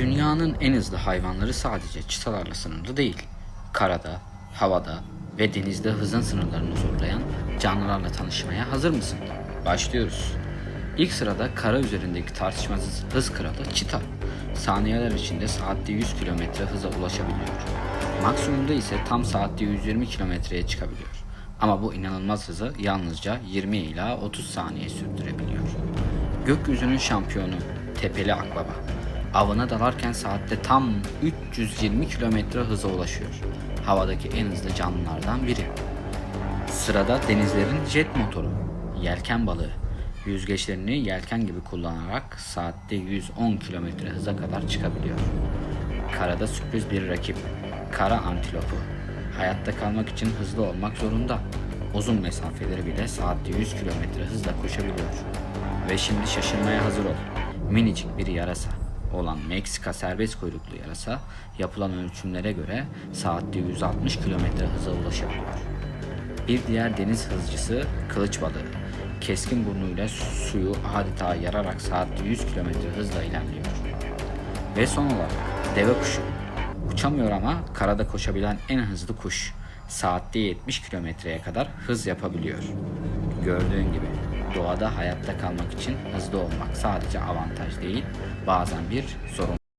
Dünyanın en hızlı hayvanları sadece çıtalarla sınırlı değil. Karada, havada ve denizde hızın sınırlarını zorlayan canlılarla tanışmaya hazır mısın? Başlıyoruz. İlk sırada kara üzerindeki tartışmasız hız kralı çita. Saniyeler içinde saatte 100 km hıza ulaşabiliyor. Maksimumda ise tam saatte 120 kilometreye çıkabiliyor. Ama bu inanılmaz hızı yalnızca 20 ila 30 saniye sürdürebiliyor. Gökyüzünün şampiyonu tepeli akbaba. Avına dalarken saatte tam 320 kilometre hıza ulaşıyor. Havadaki en hızlı canlılardan biri. Sırada denizlerin jet motoru, yelken balığı. Yüzgeçlerini yelken gibi kullanarak saatte 110 kilometre hıza kadar çıkabiliyor. Karada sürpriz bir rakip, kara antilopu. Hayatta kalmak için hızlı olmak zorunda. Uzun mesafeleri bile saatte 100 kilometre hızla koşabiliyor. Ve şimdi şaşırmaya hazır ol. Minicik bir yarasa olan Meksika serbest kuyruklu yarasa yapılan ölçümlere göre saatte 160 kilometre hıza ulaşabiliyor. Bir diğer deniz hızcısı kılıç balığı. Keskin burnuyla suyu adeta yararak saatte 100 kilometre hızla ilerliyor. Ve son olarak deve kuşu. Uçamıyor ama karada koşabilen en hızlı kuş. Saatte 70 kilometreye kadar hız yapabiliyor. Gördüğün gibi doğada hayatta kalmak için hızlı olmak sadece avantaj değil, bazen bir sorun.